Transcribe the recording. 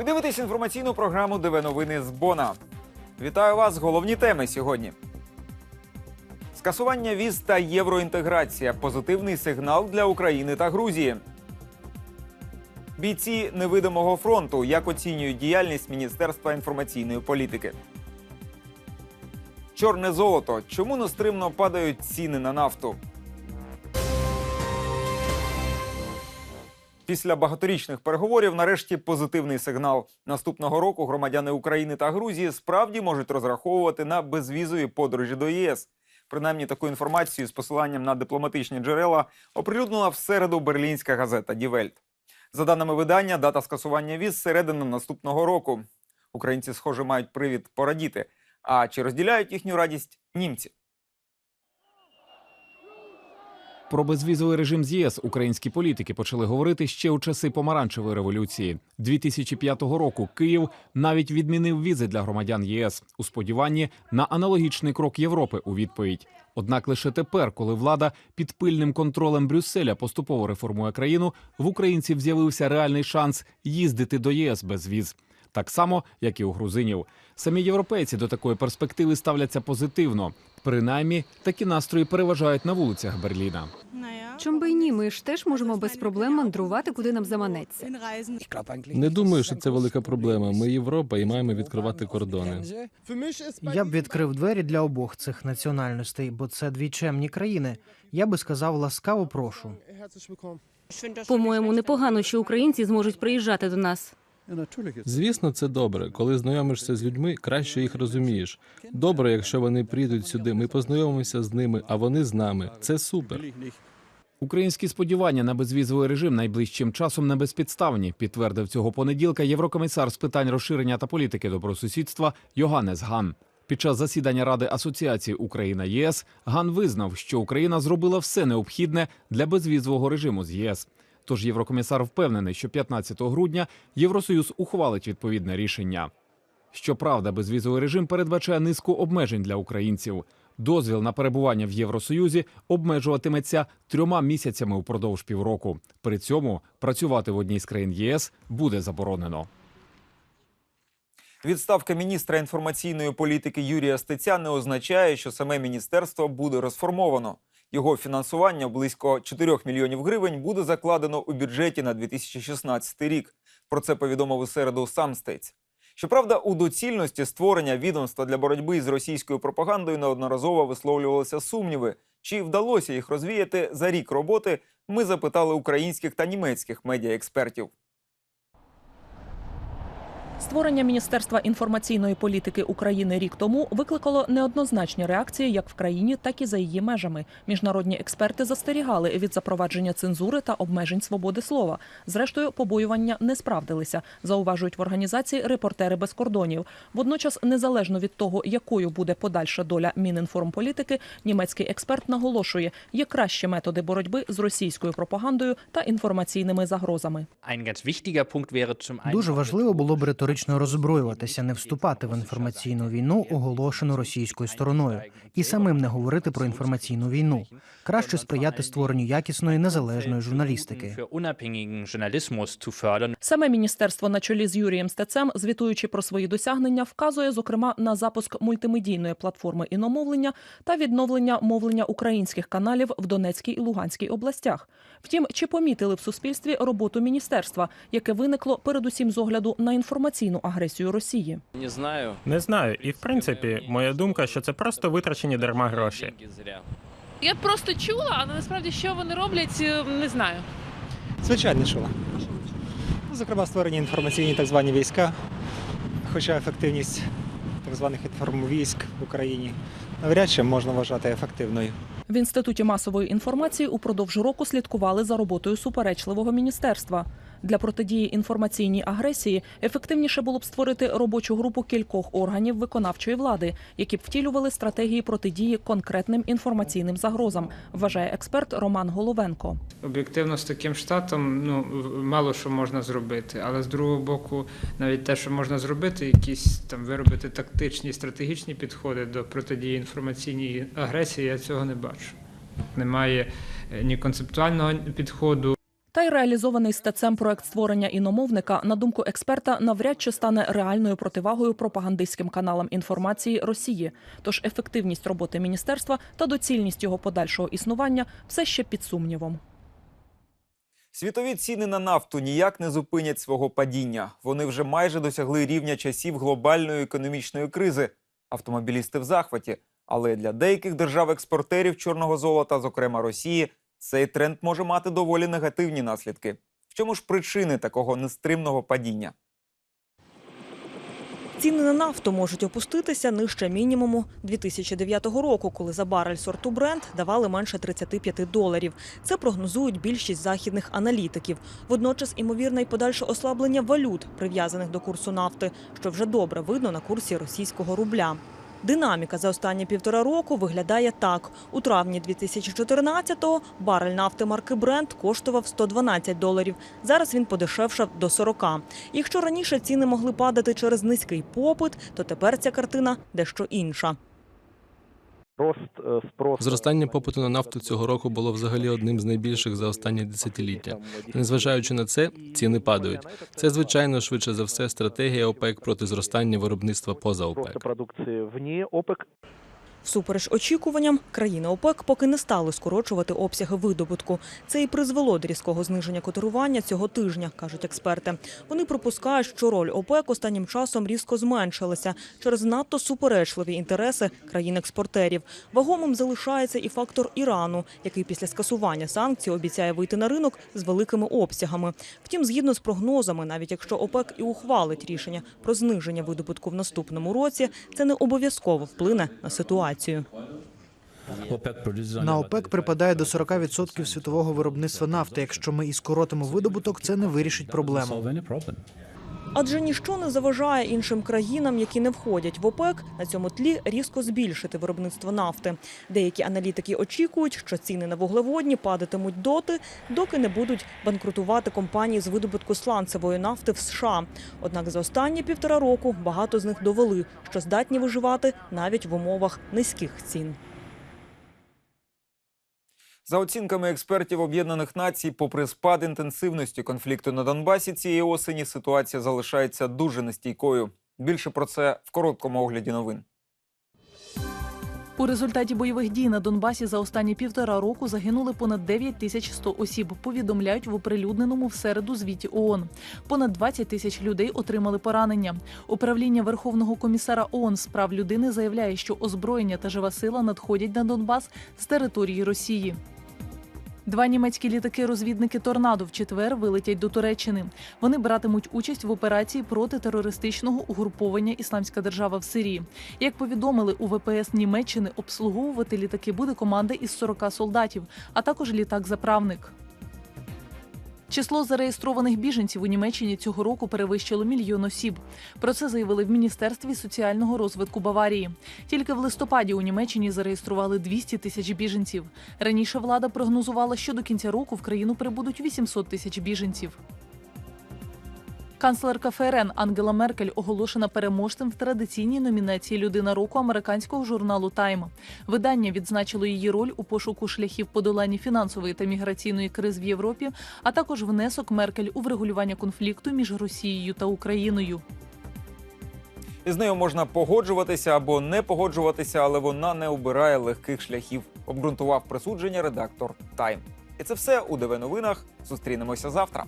Ви дивитесь інформаційну програму ДВ Новини з Бона. Вітаю вас! Головні теми сьогодні. Скасування віз та євроінтеграція позитивний сигнал для України та Грузії. Бійці невидимого фронту як оцінюють діяльність Міністерства інформаційної політики. Чорне золото. Чому нестримно падають ціни на нафту? Після багаторічних переговорів нарешті позитивний сигнал. Наступного року громадяни України та Грузії справді можуть розраховувати на безвізові подорожі до ЄС. Принаймні таку інформацію з посиланням на дипломатичні джерела оприлюднила в середу берлінська газета Дівельт. За даними видання, дата скасування віз середина наступного року. Українці, схоже, мають привід порадіти. А чи розділяють їхню радість німці? Про безвізовий режим з ЄС українські політики почали говорити ще у часи помаранчевої революції. 2005 року Київ навіть відмінив візи для громадян ЄС у сподіванні на аналогічний крок Європи у відповідь. Однак лише тепер, коли влада під пильним контролем Брюсселя поступово реформує країну, в українців з'явився реальний шанс їздити до єС без віз. Так само, як і у грузинів. Самі європейці до такої перспективи ставляться позитивно. Принаймні, такі настрої переважають на вулицях Берліна. Чом би й ні, ми ж теж можемо без проблем мандрувати, куди нам заманеться. Не думаю, що це велика проблема. Ми Європа і маємо відкривати кордони. Я б відкрив двері для обох цих національностей, бо це дві чемні країни. Я би сказав ласкаво прошу. По-моєму, непогано, що українці зможуть приїжджати до нас. Звісно, це добре. Коли знайомишся з людьми, краще їх розумієш. Добре, якщо вони прийдуть сюди. Ми познайомимося з ними, а вони з нами. Це супер. Українські сподівання на безвізовий режим найближчим часом не безпідставні, підтвердив цього понеділка єврокомісар з питань розширення та політики добросусідства Йоганнес Ган. Під час засідання Ради асоціації Україна ЄС Ган визнав, що Україна зробила все необхідне для безвізового режиму з ЄС. Тож єврокомісар впевнений, що 15 грудня Євросоюз ухвалить відповідне рішення. Щоправда, безвізовий режим передбачає низку обмежень для українців. Дозвіл на перебування в Євросоюзі обмежуватиметься трьома місяцями упродовж півроку. При цьому працювати в одній з країн ЄС буде заборонено. Відставка міністра інформаційної політики Юрія Стеця не означає, що саме міністерство буде розформовано. Його фінансування близько 4 мільйонів гривень буде закладено у бюджеті на 2016 рік. Про це повідомив у середу сам Стець. Щоправда, у доцільності створення відомства для боротьби з російською пропагандою неодноразово висловлювалися сумніви. Чи вдалося їх розвіяти за рік роботи? Ми запитали українських та німецьких медіаекспертів. Створення Міністерства інформаційної політики України рік тому викликало неоднозначні реакції як в країні, так і за її межами. Міжнародні експерти застерігали від запровадження цензури та обмежень свободи слова. Зрештою, побоювання не справдилися, зауважують в організації репортери без кордонів. Водночас, незалежно від того, якою буде подальша доля Мінінформполітики, німецький експерт наголошує, є кращі методи боротьби з російською пропагандою та інформаційними загрозами. Дуже важливо було б риторично роззброюватися, не вступати в інформаційну війну, оголошену російською стороною, і самим не говорити про інформаційну війну. Краще сприяти створенню якісної незалежної журналістики. Саме міністерство на чолі з Юрієм Стецем, звітуючи про свої досягнення, вказує зокрема на запуск мультимедійної платформи іномовлення та відновлення мовлення українських каналів в Донецькій і Луганській областях. Втім, чи помітили в суспільстві роботу міністерства, яке виникло передусім з огляду на інформаційну агресію Росії? Не знаю. Не знаю, і в принципі, моя думка, що це просто витрачені дарма гроші. Я просто чула, але насправді що вони роблять, е, не знаю. Звичайно, чула. Ну, Зокрема, створені інформаційні так звані війська, хоча ефективність так званих інформвійськ в Україні навряд чи можна вважати ефективною. В інституті масової інформації упродовж року слідкували за роботою суперечливого міністерства. Для протидії інформаційній агресії ефективніше було б створити робочу групу кількох органів виконавчої влади, які б втілювали стратегії протидії конкретним інформаційним загрозам, вважає експерт Роман Головенко. Об'єктивно з таким штатом ну мало що можна зробити, але з другого боку, навіть те, що можна зробити, якісь там виробити тактичні стратегічні підходи до протидії інформаційній агресії, я цього не бачу. Немає е, ні концептуального підходу, Та й реалізований стецем проект створення іномовника, на думку експерта, навряд чи стане реальною противагою пропагандистським каналам інформації Росії. Тож ефективність роботи міністерства та доцільність його подальшого існування все ще під сумнівом. Світові ціни на нафту ніяк не зупинять свого падіння. Вони вже майже досягли рівня часів глобальної економічної кризи. Автомобілісти в захваті. Але для деяких держав-експортерів чорного золота, зокрема Росії, цей тренд може мати доволі негативні наслідки. В чому ж причини такого нестримного падіння? Ціни на нафту можуть опуститися нижче мінімуму 2009 року, коли за барель сорту Brent давали менше 35 доларів. Це прогнозують більшість західних аналітиків. Водночас, імовірне й подальше ослаблення валют, прив'язаних до курсу нафти, що вже добре видно на курсі російського рубля. Динаміка за останні півтора року виглядає так: у травні 2014-го барель нафти марки Brent коштував 112 доларів. Зараз він подешевшав до 40. Якщо раніше ціни могли падати через низький попит, то тепер ця картина дещо інша. Зростання попиту на нафту цього року було взагалі одним з найбільших за останні десятиліття. Незважаючи на це, ціни падають. Це звичайно швидше за все стратегія ОПЕК проти зростання виробництва поза ОПЕК. Всупереч очікуванням, країни ОПЕК поки не стали скорочувати обсяги видобутку. Це і призвело до різкого зниження котирування цього тижня, кажуть експерти. Вони припускають, що роль ОПЕК останнім часом різко зменшилася через надто суперечливі інтереси країн-експортерів. Вагомим залишається і фактор Ірану, який після скасування санкцій обіцяє вийти на ринок з великими обсягами. Втім, згідно з прогнозами, навіть якщо ОПЕК і ухвалить рішення про зниження видобутку в наступному році, це не обов'язково вплине на ситуацію. На ОПЕК припадає до 40% світового виробництва нафти. Якщо ми і скоротимо видобуток, це не вирішить проблему. Адже ніщо не заважає іншим країнам, які не входять в ОПЕК, на цьому тлі різко збільшити виробництво нафти. Деякі аналітики очікують, що ціни на вуглеводні падатимуть доти, доки не будуть банкрутувати компанії з видобутку сланцевої нафти в США. Однак за останні півтора року багато з них довели, що здатні виживати навіть в умовах низьких цін. За оцінками експертів Об'єднаних Націй, попри спад інтенсивності конфлікту на Донбасі цієї осені, ситуація залишається дуже нестійкою. Більше про це в короткому огляді новин. У результаті бойових дій на Донбасі за останні півтора року загинули понад 9 тисяч 100 осіб. Повідомляють в оприлюдненому в середу звіті ООН. Понад 20 тисяч людей отримали поранення. Управління Верховного комісара ООН з прав людини заявляє, що озброєння та жива сила надходять на Донбас з території Росії. Два німецькі літаки-розвідники Торнадо в четвер вилетять до Туреччини. Вони братимуть участь в операції проти терористичного угруповання Ісламська держава в Сирії. Як повідомили у ВПС Німеччини, обслуговувати літаки буде команда із 40 солдатів, а також літак-заправник. Число зареєстрованих біженців у Німеччині цього року перевищило мільйон осіб. Про це заявили в Міністерстві соціального розвитку Баварії. Тільки в листопаді у Німеччині зареєстрували 200 тисяч біженців. Раніше влада прогнозувала, що до кінця року в країну прибудуть 800 тисяч біженців. Канцлерка ФРН Ангела Меркель оголошена переможцем в традиційній номінації Людина року американського журналу Тайм. Видання відзначило її роль у пошуку шляхів подолання фінансової та міграційної криз в Європі, а також внесок Меркель у врегулювання конфлікту між Росією та Україною. Із нею можна погоджуватися або не погоджуватися, але вона не обирає легких шляхів. Обґрунтував присудження редактор Тайм. І це все у ДВ новинах. Зустрінемося завтра.